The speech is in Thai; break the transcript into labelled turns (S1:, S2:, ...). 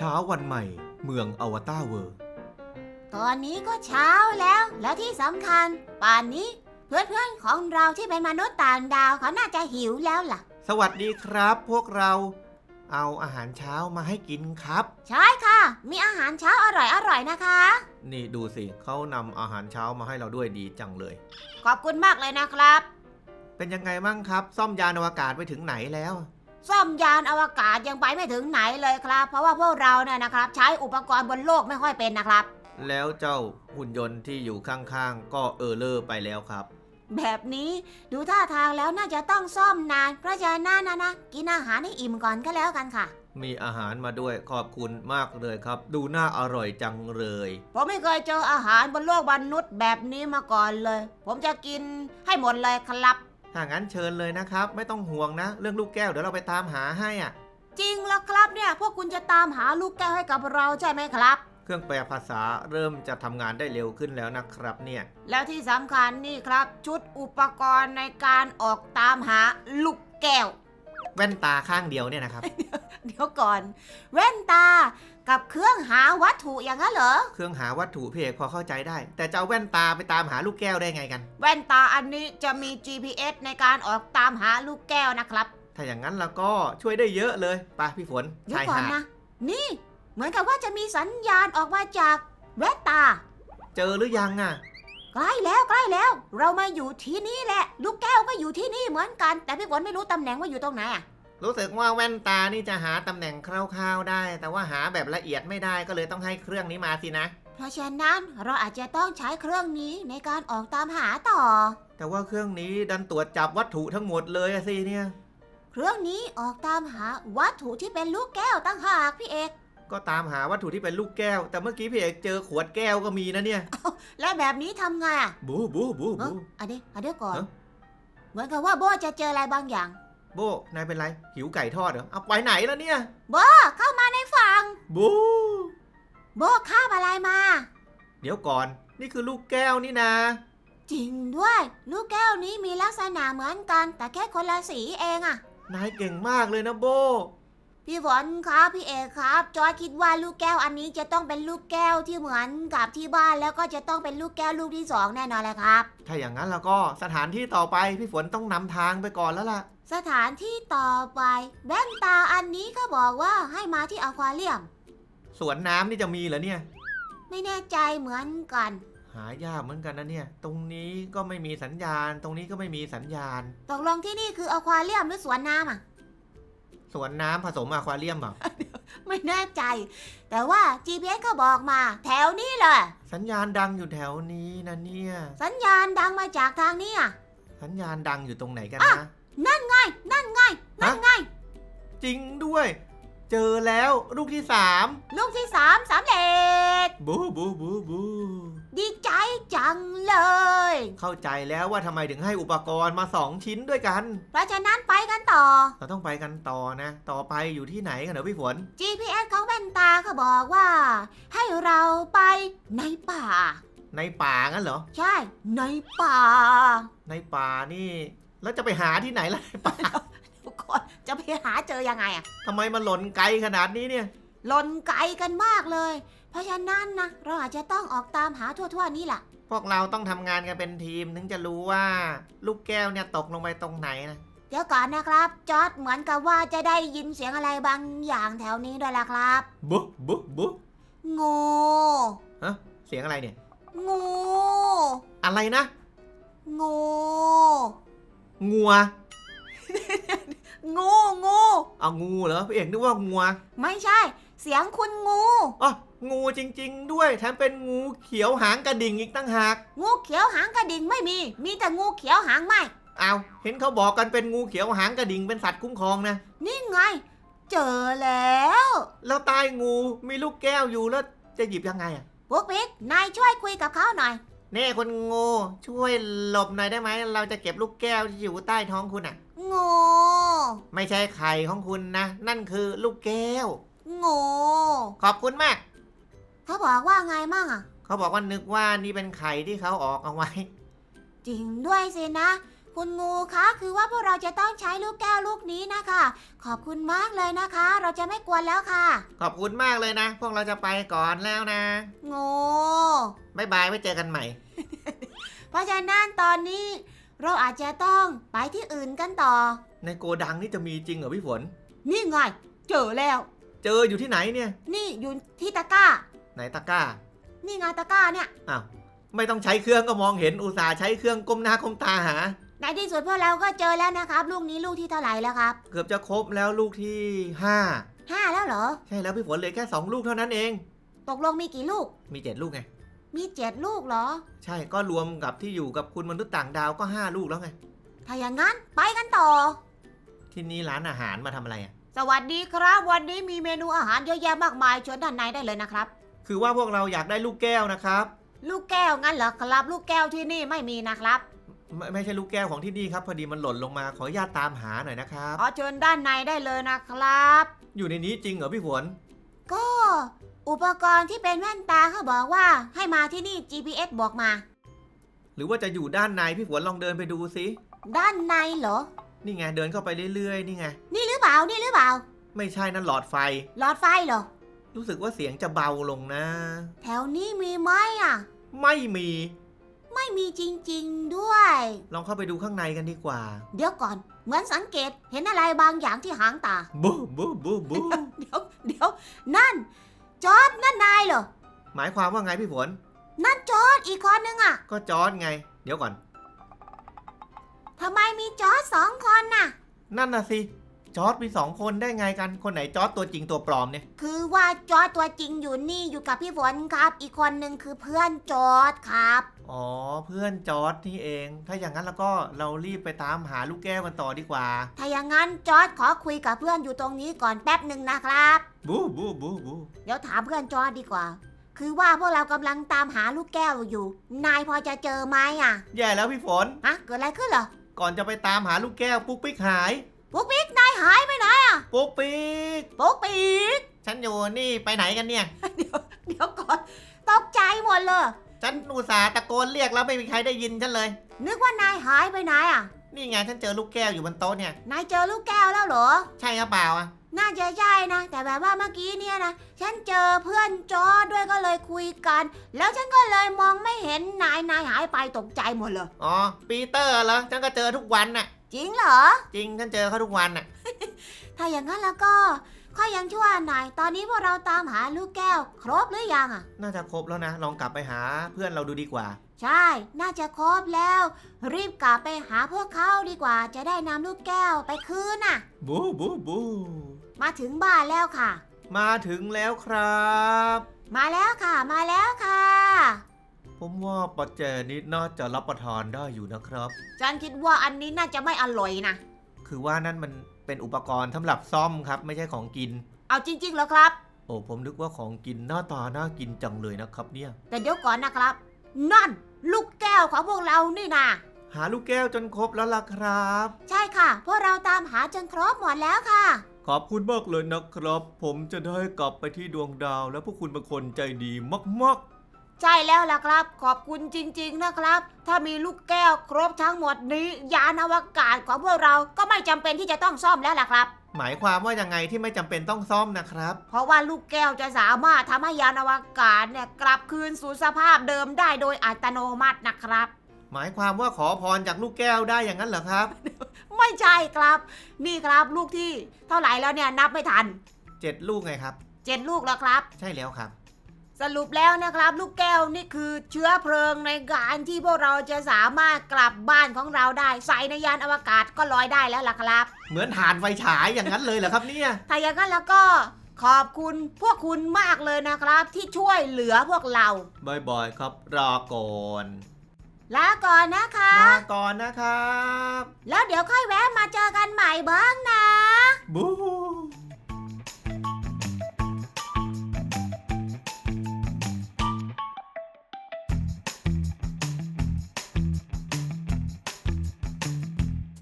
S1: เช้าวันใหม่ เมืองอวตารเวิร์
S2: ตอนนี้ก็เช้าแล้ว แล้วที่สำคัญ ป่านนี้เพื่อนๆของเราที่เป็นมนุษย์ต่างดาวเขาน่าจะหิวแล้วล่ะ
S1: สวัสดีครับ พวกเรา เอาอาหารเช้ามาให้กินครับ
S2: ใช่ค่ะ มีอาหารเช้าอร่อยๆนะคะ
S1: นี่ดูสิเขานำอาหารเช้ามาให้เราด้วยดีจังเลย
S2: ขอบคุณมากเลยนะครับ
S1: เป็นยังไงบ้างครับ ซ่อมยานอวกาศไปถึงไหนแล้ว
S2: ซ่อมยานอวกาศยังไปไม่ถึงไหนเลยครับ เพราะว่าพวกเราเนี่ยนะครับ ใช้อุปกรณ์บนโลกไม่ค่อยเป็นนะครับ
S1: แล้วเจ้าหุ่นยนต์ที่อยู่ข้างๆ ก็เออร์เลอร์ไปแล้วครับ
S2: แบบนี้ดูท่าทางแล้วน่าจะต้องซ่อมนาน เพราะฉะนั้นนะนะกินอาหารให้อิ่มก่อนก็แล้วกันค่ะ
S1: มีอาหารมาด้วยขอบคุณมากเลยครับ ดูน่าอร่อยจังเลย
S2: ผมไม่เคยเจออาหารบนโลกมนุษย์แบบนี้มาก่อนเลย ผมจะกินให้หมดเลยครับ
S1: ถ้างั้นเชิญเลยนะครับ ไม่ต้องห่วงนะ เรื่องลูกแก้วเดี๋ยวเราไปตามหาให้อะ
S2: จริงแล้วครับเนี่ย พวกคุณจะตามหาลูกแก้วให้กับเราใช่ไหมครับ
S1: เครื่องแปลภาษาเริ่มจะทำงานได้เร็วขึ้นแล้วนะครับเนี่ย
S2: แล้วที่สำคัญนี่ครับ ชุดอุปกรณ์ในการออกตามหาลูกแก้ว
S1: แว่นตาข้างเดียวเนี่ยนะครับ
S2: เดี๋ยวก่อน แว่นตากับเครื่องหาวัตถุอย่างนั้นเหรอ
S1: เครื่องหาวัตถุเพเอกพอเข้าใจได้ แต่จะเอาแว่นตาไปตามหาลูกแก้วได้ไงกัน
S2: แว่นตาอันนี้จะมี GPS ในการออกตามหาลูกแก้วนะครับ
S1: ถ้าอย่างนั้นเราก็ช่วยได้เยอะเลยไปพี่ฝน
S2: เดี๋ยว
S1: ชาย
S2: ก่อน
S1: หาด
S2: นะ นี่ เหมือนกับว่าจะมีสัญญาณออกมาจากแว่นตา
S1: เจอหรือยังอะ
S2: ใกล้แล้วใกล้แล้ว เรามาอยู่ที่นี่แหละ ลูกแก้วก็อยู่ที่นี่เหมือนกัน แต่พี่ฝนไม่รู้ตำแหน่งว่าอยู่ตรงไหนอะ
S1: รู้สึกว่าแว่นตานี่จะหาตำแหน่งคร่าวๆได้ แต่ว่าหาแบบละเอียดไม่ได้ก็เลยต้องให้เครื่องนี้มาสินะ
S2: เพราะฉะนั้นเราอาจจะต้องใช้เครื่องนี้ในการออกตามหาต่อ
S1: แต่ว่าเครื่องนี้ดันตรวจจับวัตถุทั้งหมดเลยอะสิเนี่ย
S2: เครื่องนี้ออกตามหาวัตถุที่เป็นลูกแก้วตั้งหากพี่เอก
S1: ก็ตามหาวัตถุที่เป็นลูกแก้ว แต่เมื่อกี้พี่เอกเจอขวดแก้วก็มีนะเนี่ย
S2: และแบบนี้ทำไงอะ
S1: บูบูบู
S2: เอ้
S1: บู
S2: ออันนี้อันนี้ก่อน
S1: ฮะ
S2: เหมือนกับว่าโบจะเจออะไรบางอย่าง
S1: โบนายเป็นไร หิวไก่ทอดเหรอเอาไปไหนแล้วเนี่ย
S2: อะเข้ามาในฝั่ง
S1: บู
S2: โบคาบอะไรมา
S1: เดี๋ยวก่อน นี่คือลูกแก้วนี่นะ
S2: จริงด้วย ลูกแก้วนี้มีลักษณะเหมือนกัน แต่แค่คนละสีเองอะ
S1: นายเก่งมากเลยนะโบ
S2: พี่ฝนครับพี่เอกครับจอยคิดว่าลูกแก้วอันนี้จะต้องเป็นลูกแก้วที่เหมือนกับที่บ้านแล้วก็จะต้องเป็นลูกแก้วลูกที่สองแน่นอนเลยครับ
S1: ถ้าอย่างนั้นแล้วก็สถานที่ต่อไปพี่ฝนต้องนำทางไปก่อนแล้วล่ะ
S2: สถานที่ต่อไปแว่นตาอันนี้ก็บอกว่าให้มาที่อควาเรียม
S1: สวนน้ำนี่จะมีเหรอเนี่ย
S2: ไม่แน่ใจเหมือนกัน
S1: หายากเหมือนกันนะเนี่ย ตรงนี้ก็ไม่มีสัญญาณ ตรงนี้ก็ไม่มีสัญญาณ
S2: ตกลงที่นี่คืออควาเรียมหรือสวนน้ำอะ
S1: สวนน้ำผสมอะควาเรียมเหรอ
S2: ไม่แน่ใจ แต่ว่า GPS ก็บอกมา แถวนี้เลย
S1: สัญญาณดังอยู่แถวนี้นะเนี่ย
S2: สัญญาณดังมาจากทางนี้อะ
S1: สัญญาณดังอยู่ตรงไหนกัน
S2: อะ
S1: นะ
S2: นั่นไง นั่นไง นั่นไง
S1: จริงด้วย เจอแล้วลูกที่สาม
S2: ลูกที่สามสำเร็จ
S1: บูบูบูบู
S2: ดีใจจังเลย
S1: เข้าใจแล้วว่าทำไมถึงให้อุปกรณ์มาสองชิ้นด้วยกัน
S2: เพราะฉะนั้นไปกันต่อ
S1: เราต้องไปกันต่อนะ ต่อไปอยู่ที่ไหนกันเหรอพี่ฝน
S2: GPS ของแว่นตาเขาบอกว่า ให้เราไปในป่า
S1: ในป่างั้นเหรอ
S2: ใช่ ในป่า
S1: ในป่านี่ แล้วจะไปหาที่ไหนล่ะในป่า
S2: ทุกคนจะไปหาเจอยังไงอะ
S1: ทำไมมันหล่นไกลขนาดนี้เนี่ย
S2: หล่นไกลกันมากเลย เพราะฉะนั้นนะเราอาจจะต้องออกตามหาทั่วๆนี่แหละ
S1: พวกเราต้องทำงานกันเป็นทีมถึงจะรู้ว่าลูกแก้วเนี่ยตกลงไปตรงไหนนะ
S2: เดี๋ยวก่อนนะครับ จอร์ดเหมือนกับว่าจะได้ยินเสียงอะไรบางอย่างแถวนี้ด้วยล่ะครับ
S1: บุ๊บุ๊บุ๊
S2: งู
S1: ฮะเสียงอะไรเนี่ย
S2: งู
S1: อะไรนะ
S2: งู
S1: งัว
S2: งูงู
S1: เอางูเหรอพี่เอกนึกว่างัว
S2: ไม่ใช่ เสียงคุณงู
S1: อ๋องูจริง ๆ ด้วยแถมเป็นงูเขียวหางกระดิ่งอีกตั้งหาก
S2: งูเขียวหางกระดิ่งไม่มี มีแต่งูเขียวหางไหม
S1: เอาเห็นเขาบอกกันเป็นงูเขียวหางกระดิ่งเป็นสัตว์คุ้มครองนะ
S2: นี่ไง เจอแล้ว
S1: แล้วใต้งูมีลูกแก้วอยู่แล้วจะหยิบยังไงอะ
S2: ปุ๊กปิ๊กนายช่วยคุยกับเขาหน่อย
S1: เน่คนงูช่วยหลบหน่อยได้ไหม เราจะเก็บลูกแก้วที่อยู่ใต้ท้องคุณอะ
S2: งู
S1: ไม่ใช่ไข่ของคุณนะ นั่นคือลูกแก้ว
S2: งู
S1: ขอบคุณมาก
S2: เขาบอกว่าไงมั่งอะ
S1: เขาบอกว่านึกว่านี่เป็นไข่ที่เขาออกเอาไว้
S2: จริงด้วยสินะคคุณงูคะคือว่าพวกเราจะต้องใช้ลูกแก้วลูกนี้นะคะ ขอบคุณมากเลยนะคะ เราจะไม่กวนแล้วค่ะ
S1: ขอบคุณมากเลยนะ พวกเราจะไปก่อนแล้วนะ
S2: งู
S1: บ๊ายบายไว้เจอกันใหม่
S2: เพราะฉะนั้นตอนนี้ เราอาจจะต้องไปที่อื่นกันต่อ
S1: ในโกดังนี่จะมีจริงเหรอพี่ฝน
S2: นี่ไง เจอแล้ว
S1: เจออยู่ที่ไหนเนี่ย
S2: นี่อยู่ที่ตะกร้า
S1: ไหนตะกร้า
S2: นี่ไงตะกร้าเนี่ย
S1: อ้าว ไม่ต้องใช้เครื่องก็มองเห็นอุตส่าห์ใช้เครื่องก้มหน้าก้มตาหา
S2: ในที่สุดพวกเราก็เจอแล้วนะครับ ลูกนี้ลูกที่เท่าไหร่แล้วครับ
S1: เกือบจะครบแล้วลูกที่ห้า
S2: ห้าแล้วเหรอ
S1: ใช่แล้วพี่ฝนเหลือแค่สองลูกเท่านั้นเอง
S2: ตกลงมีกี่ลูก
S1: มีเจ็ดลูกไง
S2: มีเจ็ดลูกเหรอ
S1: ใช่ก็รวมกับที่อยู่กับคุณมนุษย์ต่างดาวก็ห้าลูกแล้วไง
S2: ถ้าอย่างนั้นไปกันต่อ
S1: ที่นี่ร้านอาหารมาทำอะไรอะ
S2: สวัสดีครับ วันนี้มีเมนูอาหารเยอะแยะมากมายเชิญด้านในได้เลยนะครับ
S1: คือว่าพวกเราอยากได้ลูกแก้วนะครับ
S2: ลูกแก้วงั้นเหรอครับ ลูกแก้วที่นี่ไม่มีนะครับ
S1: ไม่ไม่ใช่ลูกแก้วของที่นี่ครับ พอดีมันหล่นลงมาขออนุญาตตามหาหน่อยนะครับ
S2: ขอเชิญด้านในได้เลยนะครับ
S1: อยู่ในนี้จริงเหรอพี่ฝน
S2: ก็ อุปกรณ์ที่เป็นแว่นตาเขาบอกว่าให้มาที่นี่ GPS บอกมา
S1: หรือว่าจะอยู่ด้านในพี่ฝนลองเดินไปดูสิ
S2: ด้านในเหรอ
S1: นี่ไงเดินเข้าไปเรื่อยๆ นี่ไง
S2: นี่หรือเปล่า นี่หรือเปล่า
S1: ไม่ใช่นั่นหลอดไฟ
S2: หลอดไฟเหรอ
S1: รู้สึกว่าเสียงจะเบาลงนะ
S2: แถวนี้มีไหมอะ
S1: ไม่มี
S2: ไม่มีจริงๆด้วย
S1: ลองเข้าไปดูข้างในกันดีกว่า
S2: เดี๋ยวก่อน เหมือนสังเกตเห็นอะไรบางอย่างที่หางตา
S1: บูบูบูบู
S2: เดี๋ยว เดี๋ยว นั่น จอร์ดนั่นนายเหรอ
S1: หมายความว่าไงพี่ฝน
S2: นั่นจอร์ดอีกคนนึงอะ
S1: ก็จอร์ดไง เดี๋ยวก่อน
S2: ทำไมมีจอร์ดสองคนน่ะ
S1: นั่นน่ะสิ จอร์ดมีสองคนได้ไงกัน คนไหนจอร์ดตัวจริงตัวปลอมเนี่ย
S2: คือว่าจอร์ดตัวจริงอยู่นี่อยู่กับพี่ฝนครับ อีกคนนึงคือเพื่อนจอร์ดครับ
S1: อ๋อ เพื่อนจอร์ดนี่เอง ถ้าอย่างนั้นแล้วก็เรารีบไปตามหาลูกแก้วกันต่อดีกว่า
S2: ถ้าอย่างนั้นจอร์ดขอคุยกับเพื่อนอยู่ตรงนี้ก่อนแป๊บหนึ่งนะครับ
S1: บูบูบูบู
S2: เดี๋ยวถามเพื่อนจอร์ดดีกว่า คือว่าพวกเรากำลังตามหาลูกแก้วอยู่ นายพอจะเจอไหมอะ
S1: แย่แล้วพี่ฝน
S2: ฮะ เกิดอะไรขึ้นเหรอ
S1: ก่อนจะไปตามหาลูกแก้วปุ๊กปิ๊กหาย
S2: ปุ๊กปิ๊กนายหายไปไหน
S1: ปุ๊กปิ๊ก
S2: ปุ๊กปิ๊ก
S1: ฉันอยู่นี่ไปไหนกันเนี่ย
S2: เดี๋ยวก่อนตกใจหมดเลย
S1: ฉันอุตส่าห์ตะโกนเรียกแล้วไม่มีใครได้ยินฉันเลย
S2: นึกว่านายหายไปไหนอะ
S1: นี่ไงฉันเจอลูกแก้วอยู่บนโต๊ะเนี่ย
S2: นายเจอลูกแก้วแล้วเหรอ
S1: ใช่หรือเปล่าอะ
S2: น่าจะใช่นะ แต่แบบว่าเมื่อกี้เนี่ยนะ ฉันเจอเพื่อนจอร์ดด้วยก็เลยคุยกัน แล้วฉันก็เลยมองไม่เห็นนายนายหายไปตกใจหมดเลย
S1: อ๋อ ปีเตอร์เหรอ ฉันก็เจอทุกวันน่ะ
S2: จริงเหรอ
S1: จริงฉันเจอเขาทุกวันน่ะ
S2: ถ้าอย่างนั้นแล้วก็ข้อยังชั่วนายตอนนี้พวกเราตามหาลูกแก้ว ครบหรือยังอะ
S1: น่าจะครบแล้วนะ ลองกลับไปหาเพื่อนเราดูดีกว่า
S2: ใช่ น่าจะครบแล้ว รีบกลับไปหาพวกเขาดีกว่า จะได้นำลูกแก้วไปคืนน่ะ
S1: บูบูบู
S2: มาถึงบ้านแล้วค่ะ
S1: มาถึงแล้วครับ
S2: มาแล้วค่ะ มาแล้วค่ะ
S1: ผมว่าปัจเจนี้น่าจะรับประทานได้อยู่นะครับ
S2: ฉันคิดว่าอันนี้น่าจะไม่อร่อยนะ
S1: คือว่านั่นมันเป็นอุปกรณ์สำหรับซ่อมครับ ไม่ใช่ของกิน
S2: เอาจริงๆเหรอครับ
S1: โอ้ผมนึกว่าของกินหน้าตาน่ากินจังเลยนะครับเนี่ย
S2: แต่เดี๋ยวก่อนนะครับ นั่น ลูกแก้วของพวกเรานี่นะ
S1: หาลูกแก้วจนครบแล้วล่ะครับ
S2: ใช่ค่ะ พวกเราตามหาจนครบหมดแล้วค่ะ
S1: ขอบคุณมากเลยนะครับ ผมจะได้กลับไปที่ดวงดาวและพวกคุณเป็นคนใจดีมาก
S2: ใช่แล้วล่ะครับ ขอบคุณจริง ๆนะครับ ถ้ามีลูกแก้วครบทั้งหมดนี้ ยานอวกาศของพวกเราก็ไม่จำเป็นที่จะต้องซ่อมแล้วล่ะครับ
S1: ๆหมายความว่ายังไงที่ไม่จำเป็นต้องซ่อมนะครับ
S2: เพราะว่าลูกแก้วจะสามารถทำให้ยานอวกาศเนี่ยกลับคืนสู่สภาพเดิมได้โดยอัตโนมัตินะครับ
S1: หมายความว่าขอพรจากลูกแก้วได้อย่างนั้นเหรอครับ
S2: ไม่ใช่ครับ นี่ครับลูกที่เท่าไหร่แล้วเนี่ยนับไม่ทัน
S1: เจ็ดลูกไงครับ
S2: เจ็ดลูกแล้วครับ
S1: ใช่แล้วครับ
S2: สรุปแล้วนะครับ ลูกแก้วนี่คือเชื้อเพลิงในการที่พวกเราจะสามารถกลับบ้านของเราได้ ใส่ในยานอวกาศก็ลอยได้แล้วล่ะครับ
S1: เหมือนฐานไฟฉายอย่างนั้นเลยเหรอครับเนี่ย
S2: ถ้าอย่างนั้นแล้วก็ขอบคุณพวกคุณมากเลยนะครับ ที่ช่วยเหลือพวกเรา
S1: บายบายครับรอก่อน
S2: ลาก่อนนะคะ
S1: ลาก่อนนะครับ
S2: แล้วเดี๋ยวค่อยแวะมาเจอกันใหม่บ้างนะ
S1: บู